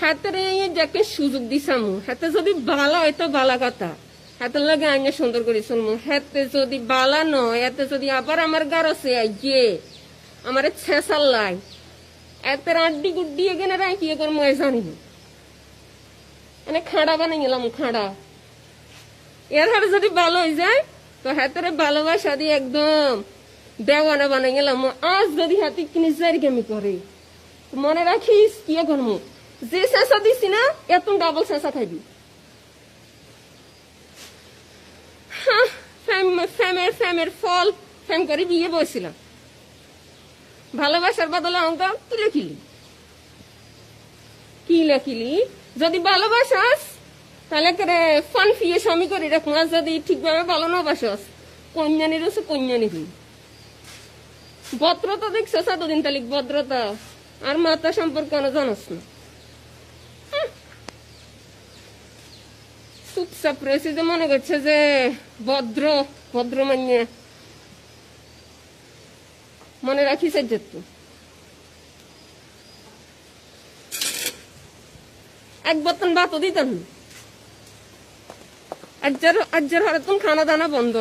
হাতের যাকে সুযোগ দিছামু, হাতে যদি বালা হয় তো বালা কথা। হাতের লাগে আইনে সুন্দর করে শুনমু, হাতে যদি বালা নয় এতে যদি আবার আমার গারসে আইয়ে আমার ছেঁচাল লাই। এতে আড্ডি গুড্ডি এখানে রাখিয়ে করব এ জানি মানে খাড়া বানাই গেলাম খাড়া। এর হারে যদি ভালো হয়ে যায়, তো হাতের ভালোবাসা দিয়ে একদম দেওয়ানা বানাই গেলাম আজ যদি হাতে কিনে জারিগামি করে তো মনে রাখিস, কি করব যে শেষা দিছি না এত ডাবল শেষা খাইবি। ফ্যামের ফ্যামের ফল, ফ্যাম করে বিয়ে বসছিলাম ভালোবাসার বদলে কি লেখিলি। কি লেখিলি? যদি ভালোবাসাস তাহলে করে ফান ফিয়ে স্বামী করে রাখুন আর যদি ঠিকভাবে ভালো না বাসাস কন্যানি রয়েছে কন্যানি দিন ভদ্রতা দেখছ এতদিন তাহলে ভদ্রতা। আর মাতা সম্পর্কে জানাস না। যে ভদ্র ভদ্র মান্য মনে রাখিস যে তুই। এক বর্তন ভাতও দিতেন আজ্জার আজ্জার হরে তুমি খানা দানা বন্ধ।